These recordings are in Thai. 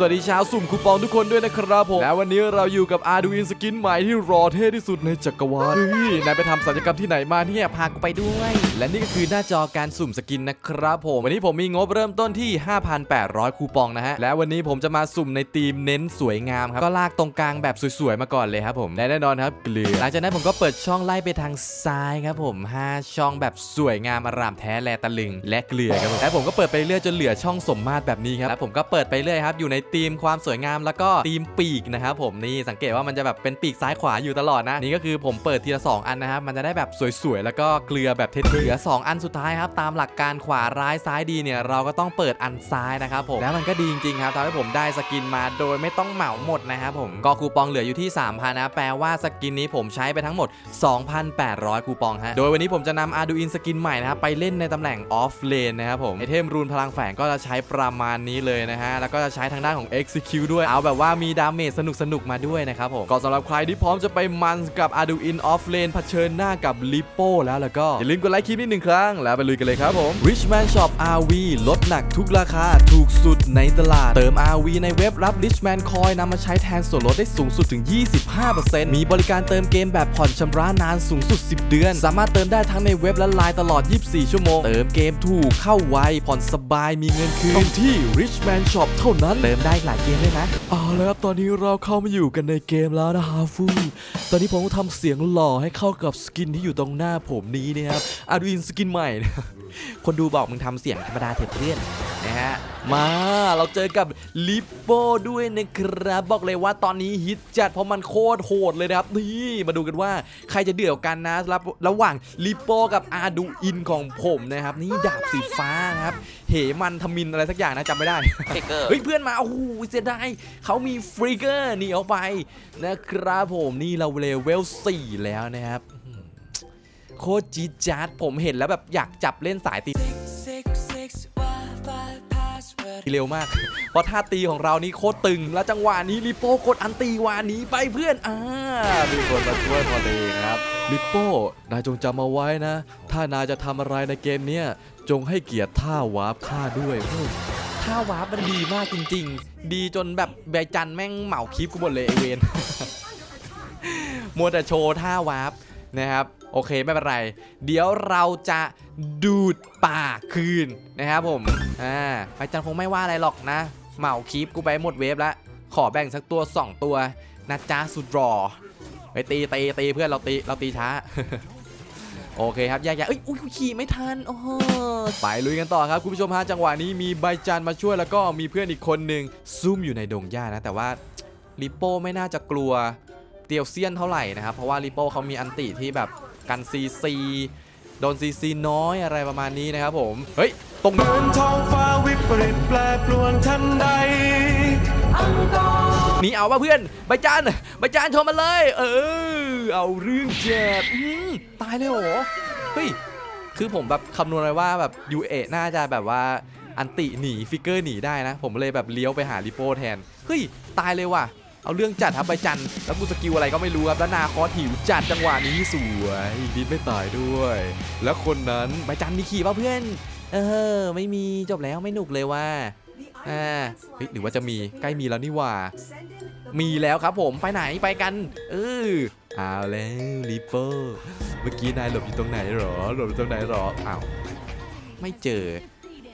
สวัสดีชาวสุ่มคูปองทุกคนด้วยนะครับผม และวันนี้เราอยู่กับ Arduino สกินใหม่ที่รอเท่ที่สุดในจักรวาลเฮ้ยนายไปทำศัลยกรรมที่ไหนมาเนี่ยพากูไปด้วย และนี่ก็คือหน้าจอการสุ่มสกินนะครับผม วันนี้ผมมีงบเริ่มต้นที่ 5,800 คูปองนะฮะ และวันนี้ผมจะมาสุ่มในธีมเน้นสวยงามครับ ก็ลากตรงกลางแบบสวยๆมาก่อนเลยครับผมและแน่นอนครับเกลือ หลังจากนั้นผมก็เปิดช่องไล่ไปทางซ้ายครับผม 5 ช่องแบบสวยงามอารามแท้แลตะลึง และเกลือครับผมและผมก็เปิดไปเรื่อยจนเหลือช่องสมมาตรแบบนี้ครับและผมก็เปิดไปเรื่อยครับอยู่ในธีมความสวยงามแล้วก็ธีมปีกนะครับผมนี่สังเกตว่ามันจะแบบเป็นปีกซ้ายขวาอยู่ตลอดนะนี่ก็คือผมเปิดทีละสองอันนะครับมันจะได้แบบสวยๆแล้วก็เกลือแบบเท่ๆเหลือสองอันสุดท้ายครับตามหลักการขวาร้ายซ้ายดีเนี่ยเราก็ต้องเปิดอันซ้ายนะครับผมแล้วมันก็ดีจริงๆครับทำให้ผมได้สกินมาโดยไม่ต้องเหมาหมดนะครับผมก็คูปองเหลืออยู่ที่3,000นะแปลว่าสกินนี้ผมใช้ไปทั้งหมด 2,800 คูปองฮะโดยวันนี้ผมจะนำ Arduino สกินใหม่นะครับไปเล่นในตำแหน่ง off lane นะครับผมไอเทมรูนพลังแฝงก็จะใช้ประมาณนี้เลยนะฮะแล้วก็จะใช้ทางด้านของ execute ด้วย เอาแบบว่ามีดาเมจสนุกๆมาด้วยนะครับผม ก็สำหรับใครที่พร้อมจะไปมันกับ Arduino off lane เผชิญหน้ากับ Lipo แล้วแล้วก็ อย่าลืมกดไลค์คลิปนี้หนึ่งครั้ง แล้วไปลุยกันเลยครับผม Richman Shop RV ลดหนักทุกราคาถูกสุดในตลาด เติม RV ในเว็บรับ Richman Coin นำมาใช้แทนส่วนลดได้สูงสุดถึง 25%มีบริการเติมเกมแบบผ่อนชำระนานสูงสุด 10 เดือน สามารถเติมได้ทั้งในเว็บและไลน์ตลอด 24 ชั่วโมง เติมเกมถูกเข้าไวผ่อนสบายมีเงินคืนที่ Richman Shop เท่านั้นเติมได้อีกหลายเกมด้วยนะเอาแล้วครับตอนนี้เราเข้ามาอยู่กันในเกมแล้วนะฮาฟูตอนนี้ผมก็ทำเสียงหล่อให้เข้ากับสกินที่อยู่ตรงหน้าผมนี้นะครับอาร์ตินสกินใหม่นะ คนดูบอกมึงทำเสียงธรรมดาเถอะเพื่อนนะฮะมาเราเจอกับลิปโป้ด้วยนะครับบอกเลยว่าตอนนี้ฮิตจัดเพราะมันโคตรโหดเลยนะครับนี่มาดูกันว่าใครจะเดือดกว่ากันนะระระหว่างลิปโป้กับอาดูอินของผมนะครับนี่ดาบสีฟ้านะครับเหมันทมินอะไรสักอย่างนะจำไม่ได้เทเกอร์เฮ้ยเพื่อนมาโอ้โหเสียดายเขามีฟรีเกอร์หนีออกไปนะครับผมนี่เราเลเวล4แล้วนะครับอื้อหือ โคตรจีดจาดผมเห็นแล้วแบบอยากจับเล่นสายตีเร็วมาก เพราะท่าตีของเรานี่โคตรตึง แล้วจังหวะนี้ลิปโป้กดอันตีวานี้ไปเพื่อนอ่ามีคนมาช่วยพอดีครับลิปโป้นายจงจำเอาไว้นะ ถ้านายจะทำอะไรในเกมเนี้ยจงให้เกียรติท่าวาร์ปข้าด้วยโอ้ยท่าวาร์ปมันดีมากจริง ๆ ดีจนแบบใบจันแม่งเหมาคลิปกูหมดเลยไอเวนมัวแต่โชว์ท่าวาร์ป นะครับโอเคไม่เป็นไร เดี๋ยวเราจะดูดป่าคืนนะครับผมอ่าไปจันคงไม่ว่าอะไรหรอกนะ เหมาคลิปกูไปหมดเวฟแล้วขอแบ่งสักตัว 2 ตัวนะจ๊ะสุดรอไปตีตีตีเพื่อนเราตีเราตีช้า โอเคครับแยกๆเอ้ยอุ้ยขี่ไม่ทันโอ้โหไปลุยกันต่อครับคุณผู้ชมฮะจังหวะนี้มีใบจันมาช่วยแล้วก็มีเพื่อนอีกคนหนึ่งซุ่มอยู่ในดงหญ้านะแต่ว่าลิปโป้ไม่น่าจะกลัว เตียวเซียนเท่าไหร่นะครับ เพราะว่าลิปโป้เขามีอันติที่แบบกันซีซีโดนซีซีน้อยอะไรประมาณนี้นะครับผม เฮ้ย ตรงเหมือนท้องฟ้าวิปริตแปรปรวนทันใดหนีเอาป่ะเพื่อนใบจันใบจันชมมาเลย เออ เอาเรื่องเจ็บอื้อตายเลยเหรอ เฮ้ย คือผมแบบคำนวณไว้ว่าแบบยูเอน่าจะแบบว่าอันติหนีฟิกเกอร์หนีได้นะ ผมเลยแบบเลี้ยวไปหาลิโป้แทน เฮ้ย ตายเลยว่ะ เอาเรื่องจัดครับใบจันแล้วกูสกิลอะไรก็ไม่รู้ครับแล้วนาคอสหิวจัดจังหวะนี้สวยดินไม่ตายด้วย แล้วคนนั้นใบจันมีขี่ป่ะเพื่อน เออ ไม่มีจบแล้วไม่หนุกเลยว่าอ่าเฮ้ยหรือว่าจะมีใกล้มีแล้วนี่หว่า มีแล้วครับผมไปไหนไปกัน เออเอาแล้วลิปเปอร์เมื่อกี้นายหลบอยู่ตรงไหนหรอหลบอยู่ตรงไหนหรออ้าวไม่เจอ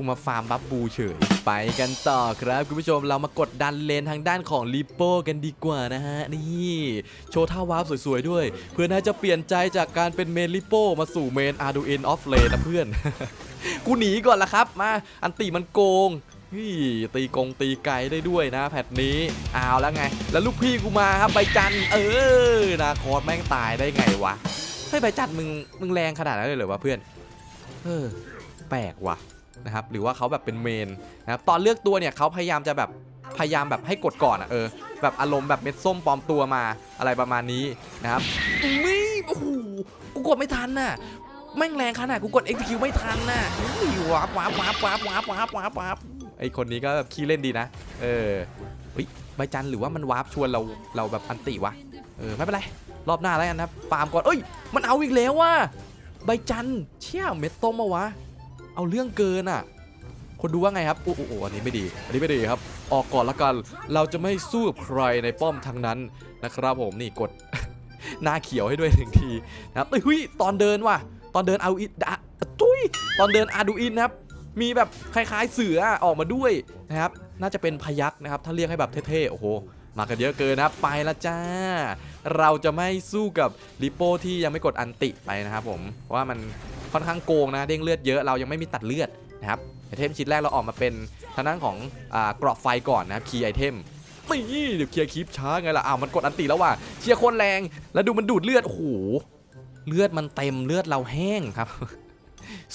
กูมาฟาร์มบัฟบูเฉย ไปกันต่อครับคุณผู้ชมเรามากดดันเลนทางด้านของลิโป้กันดีกว่านะฮะนี่โชว์ท่าวาร์ปสวยๆด้วย เพื่อน่าจะเปลี่ยนใจจากการเป็นเมนลิโป้มาสู่เมนอาร์ดูเอ็นออฟเลนนะเพื่อน กูหนีก่อนละครับมาอันตีมันโกงนี่ตีกงตีไกลได้ด้วยนะ แพทนี้เอาแล้วไง แล้วลูกพี่กูมาครับใบจันเออนาคอสแม่งตายได้ไงวะเฮ้ยใบจันมึงมึงแรงขนาดนั้นเลยเหรอวะเพื่อน เออ แปลกว่ะ นะครับหรือว่าเขาแบบเป็นเมนนะครับตอนเลือกตัวเนี่ยเขาพยายามจะแบบพยายามแบบให้กดก่อนอะเออแบบอารมณ์แบบเม็ดส้มปลอมตัวมาอะไรประมาณนี้นะครับไม่โอ้โหกูกดไม่ทันน่ะแม่งแรงขนาดกูกด execute ไม่ทันน่ะอุ้ยวับวับวับวับวับวับวับวับไอคนนี้ก็แบบขี้เล่นดีนะ เออเฮ้ยใบจันหรือว่ามันวาร์ปชวนเราเราแบบอันติวะเออไม่เป็นไรรอบหน้าแล้วกันนะฟาร์มก่อนเอ้ย มันเอาอีกแล้วว่ะใบจันเชี่ยเม็ดส้มมาวะ เอาเรื่องเกินอะ คนดูว่าไงครับโอ้โอ้โอ้อันนี้ไม่ดี อันนี้ไม่ดีครับ ออกก่อนละกัน เราจะไม่สู้กับใครในป้อมทั้งนั้นนะครับผมนี่กดหน้าเขียวให้ด้วยหนึ่งทีนะครับเฮ้ยตอนเดินว่ะ ตอนเดินเอาอิดะตุ้ยตอนเดินอาดูอินนะครับ มีแบบคล้ายๆเสือออกมาด้วยนะครับ น่าจะเป็นพยักนะครับ ถ้าเรียกให้แบบเท่ๆ โอ้โห มากันเยอะเกินนะไปละจ้า เราจะไม่สู้กับลิโป้ที่ยังไม่กดอันติไปนะครับผมเพราะว่ามัน ค่อนข้างโกงนะเด้งเลือดเยอะเรายังไม่มีตัดเลือดนะครับไอเทมชิ้นแรกเราออกมาเป็นทางด้านของอ่าเกราะไฟก่อนนะครับคีย์ไอเทมนี่เดี๋ยวเคลียร์คลิปช้าไงล่ะอ้าวมันกดอันติแล้วว่ะเชียร์โคนแรง แล้วดูมันดูดเลือดโอ้โหเลือดมันเต็มเลือดเราแห้งครับ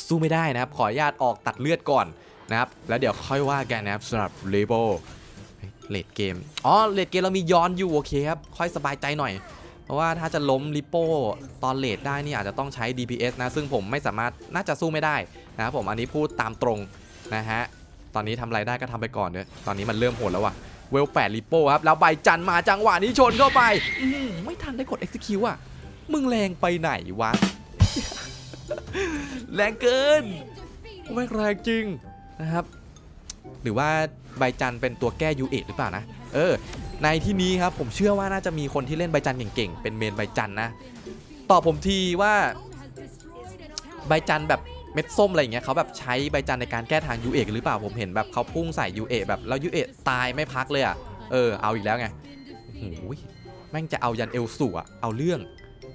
สู้ไม่ได้นะครับ ขออนุญาตออกตัดเลือดก่อนนะครับ แล้วเดี๋ยวค่อยว่ากันนะครับสำหรับเลเบลเลดเกม อ๋อเลดเกมเรามีย้อนอยู่โอเคครับ ค่อยสบายใจหน่อย เพราะว่าถ้าจะล้มลิโป้ตอนเลดได้นี่อาจจะต้องใช้ DPS นะ ซึ่งผมไม่สามารถน่าจะสู้ไม่ได้นะครับผมอันนี้พูดตามตรงนะฮะ ตอนนี้ทำไรได้ก็ทำไปก่อนเนอะตอนนี้มันเริ่มโหดแล้วว่ะเวลแปดลิโป้ครับ แล้วใบจันมาจังหวะนี้ชนเข้าไปไม่ทันได้กด execute อะ มึงแรงไปไหนวะ แรงเกินไม่แรงจริงนะครับ หรือว่าใบจันเป็นตัวแก้ยูเอหรือเปล่านะ เออ ในที่นี้ครับผมเชื่อว่าน่าจะมีคนที่เล่นใบจันเก่งๆ เป็นเมนใบจันนะ ตอบผมทีว่าใบจันแบบเม็ดส้มอะไรอย่างเงี้ยเขาแบบใช้ใบจันในการแก้ทางยูเอหรือเปล่าผมเห็นแบบเขาพุ่งใส่ยูเอแบบแล้วยูเอตายไม่พักเลยอะเออเอาอีกแล้วไงโอ้โหแม่งจะเอายันเอลสูอะเอาเรื่อง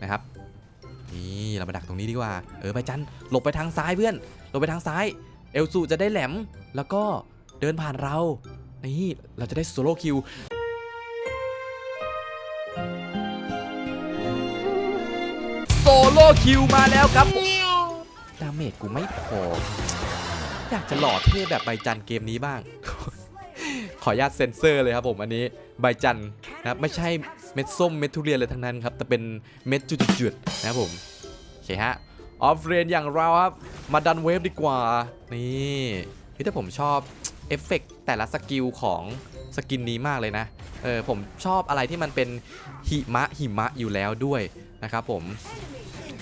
นะครับนี่เรามาดักตรงนี้ดีกว่าเออใบจันหลบไปทางซ้ายเพื่อนหลบไปทางซ้ายเอลสูจะได้แหลมแล้วก็เดินผ่านเรานี่เราจะได้โซโล่คิว โซโล่คิวมาแล้วครับดาเมจกูไม่พอ อยากจะหล่อเท่แบบใบจันเกมนี้บ้าง ขออนุญาตเซ็นเซอร์เลยครับผมอันนี้ใบจันนะครับไม่ใช่เม็ดส้มเม็ดทุเรียนเลยทั้งนั้นครับ แต่เป็นเม็ดจุดๆนะครับผมโอเคฮะออฟเรนอย่างเราครับ มาดันเวฟดีกว่า นี่พี่แต่ผมชอบเอฟเฟกต์แต่ละสกิลของสกินนี้มากเลยนะ เออผมชอบอะไรที่มันเป็นหิมะหิมะอยู่แล้วด้วยนะครับผม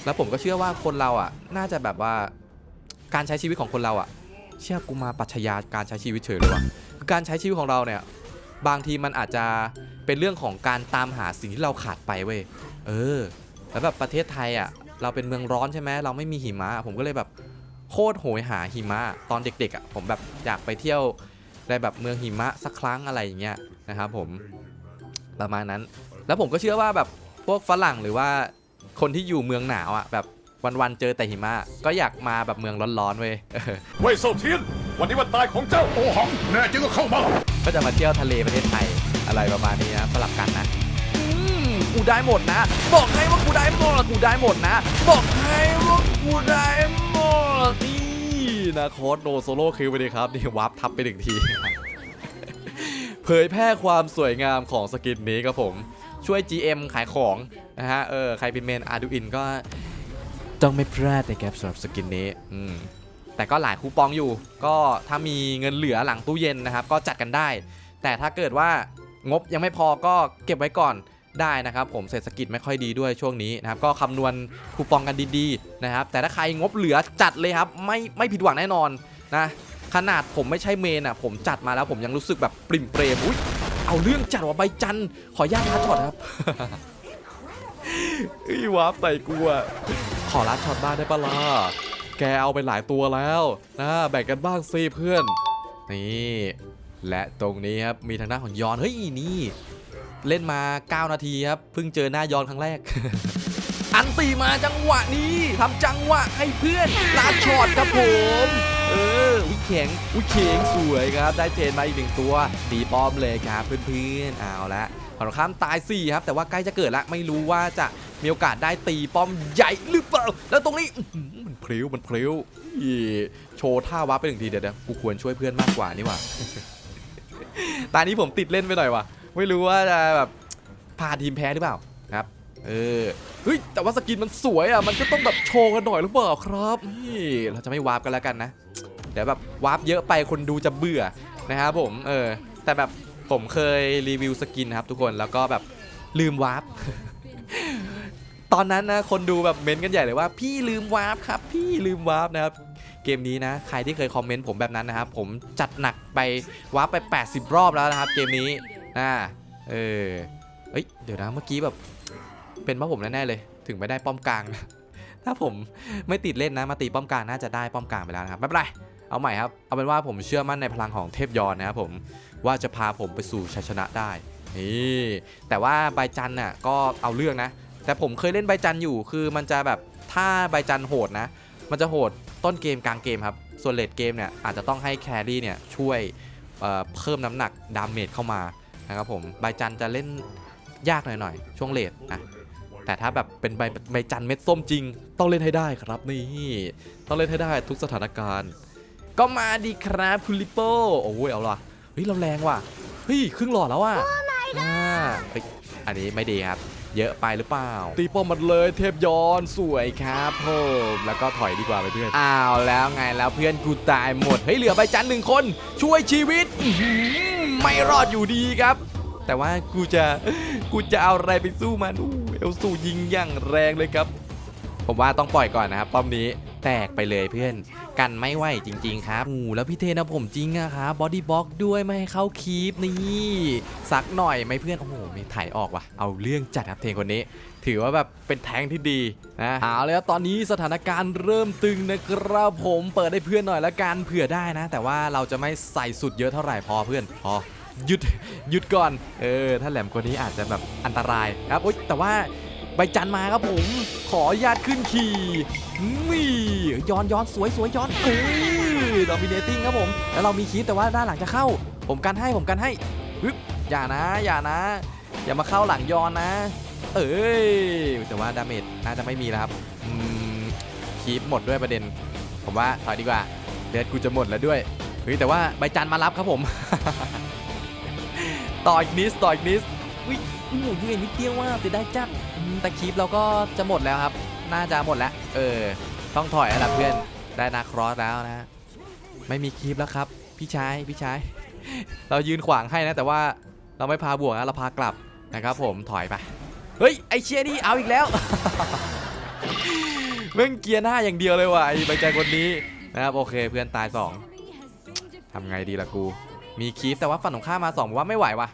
แล้วผมก็เชื่อว่าคนเราอะ น่าจะแบบว่าการใช้ชีวิตของคนเราอะ เชื่อกูมาปัชญาการใช้ชีวิตเฉยเลยว่ะคือการใช้ชีวิตของเราเนี่ย บางทีมันอาจจะเป็นเรื่องของการตามหาสิ่งที่เราขาดไปเว้ยเออ แล้วแบบประเทศไทยอะ เราเป็นเมืองร้อนใช่ไหมเราไม่มีหิมะผมก็เลยแบบโคตรโหยหาหิมะตอนเด็กๆอะผมแบบอยากไปเที่ยวในแบบเมืองหิมะสักครั้งอะไรอย่างเงี้ยนะครับผมประมาณนั้น แล้วผมก็เชื่อว่าแบบพวกฝรั่งหรือว่า คนที่อยู่เมืองหนาวอะแบบวันๆเจอแต่หิมะก็อยากมาแบบเมืองร้อนๆเว้ยเว่ยเซาเทียนวันนี้วันตายของเจ้าโอหังแน่จริงก็เข้ามาก็จะมาเที่ยวทะเลประเทศไทยอะไรประมาณนี้นะสลับกันนะอืมกูได้หมดนะ บอกให้ว่ากูได้หมดกูได้หมดนะ บอกให้ว่ากูได้หมดนี่นะโค้ดโดโซโล่คิวไปเลยครับนี่วับทับไปหนึ่งที เผยแพร่ความสวยงามของสกินนี้ครับผม ช่วย GM ขายของนะฮะเออใครเป็นเมนอาร์ดูอินก็ต้องไม่พลาดนะครับสำหรับสกินนี้อืมแต่ก็หลายคูปองอยู่ ก็ถ้ามีเงินเหลือหลังตู้เย็นนะครับ ก็จัดกันได้ แต่ถ้าเกิดว่างบยังไม่พอก็เก็บไว้ก่อนได้นะครับ ผมเศรษฐกิจไม่ค่อยดีด้วยช่วงนี้นะครับ ก็คำนวณคูปองกันดีๆนะครับ แต่ถ้าใครงบเหลือจัดเลยครับ ไม่ไม่ผิดหวังแน่นอนนะขนาดผมไม่ใช่เมนอะผมจัดมาแล้วผมยังรู้สึกแบบปริมเปรมอุ้ย เอาเรื่องจัดว่าใบจันขออนุญาตลัดช็อตครับอีวาร์ปใส่กูอะขอลัดช็อตบ้างได้ปะล่ะแกเอาไปหลายตัวแล้วนะแบ่งกันบ้างสิเพื่อนนี่และตรงนี้ครับมีทางด้านของยอนเฮ้ยนี่ เล่นมา 9 นาทีครับเพิ่งเจอหน้ายอนครั้งแรก อันตีมาจังหวะนี้ทำจังหวะให้เพื่อนลาช็อตครับผม เออวิแข็งวิเข็งสวยครับ ได้เจนมาอีกหนึ่งตัว ตีป้อมเลยครับเพื่อนๆเอาละฝั่งตรงข้ามตาย4ครับแต่ว่าใกล้จะเกิดละไม่รู้ว่าจะมีโอกาสได้ตีป้อมใหญ่หรือเปล่า แล้วตรงนี้มันเพลิ้วมันเพลิ้วโชว์ท่าวับไปหนึ่งทีเดี๋ยวนะกูควรช่วยเพื่อนมากกว่านี่หว่าตอนนี้ผมติดเล่นไปหน่อยว่ะไม่รู้ว่าจะแบบพาทีมแพ้หรือเปล่าครับ เออเฮ้ยแต่ว่าสกินมันสวยอะมันก็ต้องแบบโชว์กันหน่อยหรือเปล่าครับนี่เราจะไม่วาร์ปกันแล้วกันนะ ดี๋ยวแบบวาร์ปเยอะไปคนดูจะเบื่อนะครับผมเออแต่แบบผมเคยรีวิวสกินนะครับทุกคนแล้วก็แบบลืมวาร์ปตอนนั้นนะคนดูแบบเม้นต์กันใหญ่เลยว่า พี่ลืมวาร์ปครับพี่ลืมวาร์ปนะครับเกมนี้นะใครที่เคยคอมเมนต์ผมแบบนั้นนะครับผมจัดหนักไปวาร์ปไป 80 รอบแล้วนะครับ เกมนี้อ่าเออเอ้ยเดี๋ยวนะเมื่อกี้แบบเป็นเพราะผมแน่ๆเลย ถึงไม่ได้ป้อมกลางนะถ้าผมไม่ติดเล่นนะมาตีป้อมกลางน่าจะได้ป้อมกลางไปแล้วนะครับไม่เป็นไร เอาใหม่ครับ เอาเป็นว่าผมเชื่อมั่นในพลังของเทพยอนนะครับผมว่าจะพาผมไปสู่ชัยชนะได้นี่แต่ว่าใบจันน่ะก็เอาเรื่องนะ แต่ผมเคยเล่นใบจันอยู่คือมันจะแบบถ้าใบจันโหดนะ มันจะโหดต้นเกมกลางเกมครับ ส่วนเลดเกมเนี่ยอาจจะต้องให้แครี่เนี่ยช่วยเเพิ่มน้ำหนักดาเมจเข้ามานะครับผมใบจันจะเล่นยากหน่อยๆช่วงเลดนะแต่ถ้าแบบเป็นใบใบจันเม็ดส้มจริง ต้องเล่นให้ได้ครับนี่ต้องเล่นให้ได้ทุกสถานการณ์ ก็มาดีครับคุณลิปโป้โอ้ยเอาล่ะเฮ้ยเราแรงว่ะเฮ้ยครึ่งหลอดแล้วอะอ่าเฮ้ยอันนี้ไม่ดีครับ เยอะไปหรือเปล่า ตีป้อมมันเลยเทพยอนสวยครับผมแล้วก็ถอยดีกว่าไปเพื่อนอ้าวแล้วไงแล้วเพื่อนกูตายหมดเฮ้ยเหลือใบจันหนึ่งคน ช่วยชีวิตอื้อหือไม่รอดอยู่ดีครับ แต่ว่ากูจะกูจะเอาอะไรไปสู้มันอู้เอลสูยิงอย่างแรงเลยครับ ผมว่าต้องปล่อยก่อนนะครับป้อมนี้แตกไปเลยเพื่อน กันไม่ไหวจริง ๆ ครับโอ้แล้วพี่เทนะผมจริงอะครับบอดี้บล็อกด้วยไม่ให้เข้าคีปนี่สักหน่อยไหมเพื่อน โอ้โหมีถ่ายออกว่ะ เอาเรื่องจัดครับเทนคนนี้ ถือว่าแบบเป็นแทงที่ดีนะเอาเลยครับตอนนี้สถานการณ์เริ่มตึงนะครับผมเปิดให้เพื่อนหน่อยละกันเผื่อได้นะ แต่ว่าเราจะไม่ใส่สุดเยอะเท่าไหร่พอเพื่อนพอหยุดหยุดก่อน เออ ถ้าแหลมกว่านี้อาจจะแบบอันตรายครับโอ๊ยแต่ว่า ใบจันมาครับผม ขอญาตขึ้นขี่นี่ย้อนย้อนสวยสวยย้อนเออดอมิเนติ้งครับผม แล้วเรามีคลิปแต่ว่าด้านหลังจะเข้า ผมกันให้ผมกันให้ฮึบอย่านะ อย่านะ อย่ามาเข้าหลังย้อนนะ เอ้ยแต่ว่าดาเมจน่าจะไม่มีแล้วครับคลิปหมดด้วยประเด็น ผมว่าถอยดีกว่าเลือดกูจะหมดแล้วด้วยเฮ้ยแต่ว่าใบจันมารับครับผม ต่ออีกนิดต่ออีกนิด อุ้ยหมูยูเอ็นนิดเดียวว่าจะได้จัดแต่คลิปเราก็จะหมดแล้วครับ น่าจะหมดแล้ว เออ ต้องถอยแล้วล่ะเพื่อน ได้นาครอสแล้วนะ ไม่มีคลิปแล้วครับ พี่ชาย พี่ชาย เรายืนขวางให้นะ แต่ว่าเราไม่พาบวกนะ เราพากลับนะครับผม ถอยไป เฮ้ย ไอเชียนี่เอาอีกแล้ว เม่งเกียร์หน้าอย่างเดียวเลยว่ะไอใบใจคนนี้นะครับ โอเค เพื่อนตายสองทำไงดีล่ะกู มีคลิปแต่ว่าฝั่งตรงข้ามาสองว่าไม่ไหวว่ะ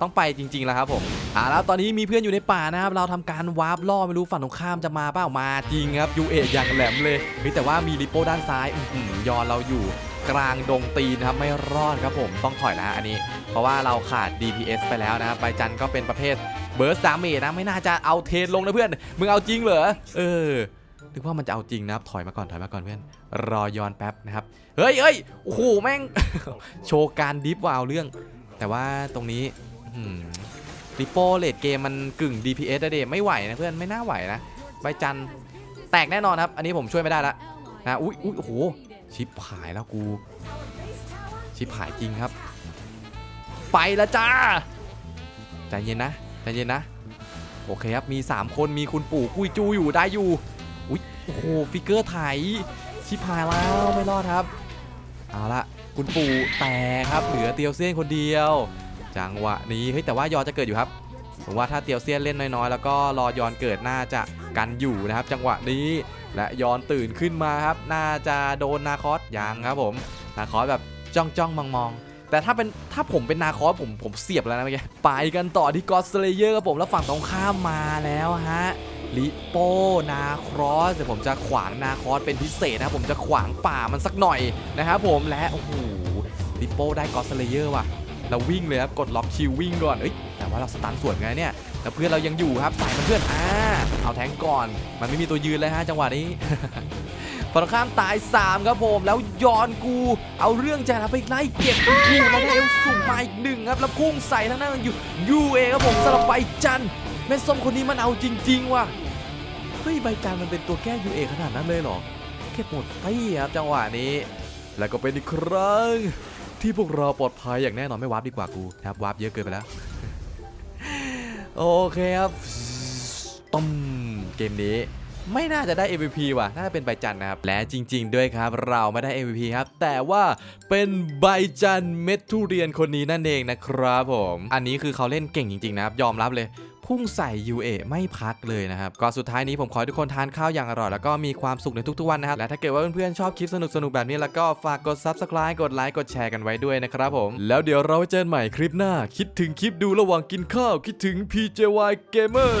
ต้องไปจริงๆแล้วครับผมอ่าแล้วตอนนี้มีเพื่อนอยู่ในป่านะครับเราทำการวาร์ปล่อไม่รู้ฝั่งตรงข้ามจะมาเปล่ามาจริงครับยูเอะอย่างแหลมเลยเฮ้ยแต่ว่ามีริโป้ด้านซ้ายอือหือยอนเราอยู่กลางดงตีนครับไม่รอดครับผมต้องถอยแล้วฮะอันนี้ เพราะว่าเราขาด DPS ไปแล้วนะครับใบจันก็เป็นประเภทเบิร์สดาเมจนะไม่น่าจะเอาเทนลงนะเพื่อนมึงเอาจริงเหรอเออนึกว่ามันจะเอาจริงนะครับถอยมาก่อนถอยมาก่อนเพื่อนรอยอนแป๊บนะครับเฮ้ยเฮ้ยโอ้โหแม่งโชว์การดิฟวาวเรื่อง แต่ว่าตรงนี้ ริโป้เลดเกมมันกึ่ง DPS อะเดไม่ไหวนะเพื่อนไม่น่าไหวนะใบจันแตกแน่นอนครับ อันนี้ผมช่วยไม่ได้ละนะอุ้ยอุ้ยโอ้โหชิปหายแล้วกู ชิปหายจริงครับ ไปล้วจ้าใจเย็นนะใจเย็นนะ โอเคครับมี 3 คนมีคุณปู่กุยจูอยู่ได้อยู่อุ้ยโอ้โหฟิกเกอร์ไถชิปหายแล้วไม่รอดครับ เอาละคุณปู่แต่ครับเหลือเตียวเซียนคนเดียว จังหวะนี้เฮ้ยแต่ว่ายอนจะเกิดอยู่ครับผมว่าถ้าเตียวเซียนเล่นน้อยๆ แล้วก็รอยอนเกิดน่าจะกันอยู่นะครับ จังหวะนี้และยอนตื่นขึ้นมาครับ น่าจะโดนนาคอสยังครับผมนาคอสแบบจ้องจ้องมองมองแต่ถ้าเป็นถ้าผมเป็นนาคอสผมผมเสียบแล้วนะเมื่อกี้ไปกันต่อที่กอสเลเยอร์ครับผมแล้วฝั่งตรงข้ามมาแล้วฮะลิโป้นาครอสเดี๋ยวผมจะขวางนาคอสเป็นพิเศษนะผมจะขวางป่ามันสักหน่อยนะครับผมและโอ้โหลิโป้ได้กอสเลเยอร์ว่ะ เราวิ่งเลยครับกดล็อกคิววิ่งก่อนเอ้ยแต่ว่าเราสตันสวนไงเนี่ยแต่เพื่อนเรายังอยู่ครับใส่มันเพื่อนอ่าเอาแทงก่อนมันไม่มีตัวยืนเลยฮะจังหวะนี้ฝั่งข้ามตาย 3 ครับผมแล้วย้อนกู เอาเรื่องใจแล้วไปไล่เก็บกูแล้วได้เอลสุ่มมาอีกหนึ่งครับ แล้วพุ่งใส่ทางหน้าอยู่ยูเอครับผมสลับใบจันแม่ส้มคนนี้มันเอาจริง ๆ ว่ะเฮ้ยใบจันมันเป็นตัวแก้ยูเอขนาดนั้นเลยเหรอเก็บหมดไปครับจังหวะนี้ แล้วก็เป็นอีกครั้ง ที่พวกเราปลอดภัยอย่างแน่นอนไม่วาร์ปดีกว่ากูนะครับวาร์ปเยอะเกินไปแล้ว โอเคครับต้มเกมนี้ไม่น่าจะได้ MVP ว่ะ น่าจะเป็นใบจันนะครับ และจริง ๆ ด้วยครับ เราไม่ได้ MVP ครับ แต่ว่าเป็นใบจันเม็ดทุเรียนคนนี้นั่นเองนะครับผม อันนี้คือเขาเล่นเก่งจริง ๆ นะครับ ยอมรับเลย พุ่งใส่ยูเอไม่พักเลยนะครับก็สุดท้ายนี้ผมขอให้ทุกคนทานข้าวอย่างอร่อยแล้วก็มีความสุขในทุกๆวันนะครับและถ้าเกิดว่าเพื่อนๆชอบคลิปสนุกๆแบบนี้แล้วก็ฝากกด subscribe กดไลค์กดแชร์กันไว้ด้วยนะครับผมแล้วเดี๋ยวเราไว้เจอกันใหม่คลิปหน้า คิดถึงคลิปดูระหว่างกินข้าว คิดถึง PJY Gamer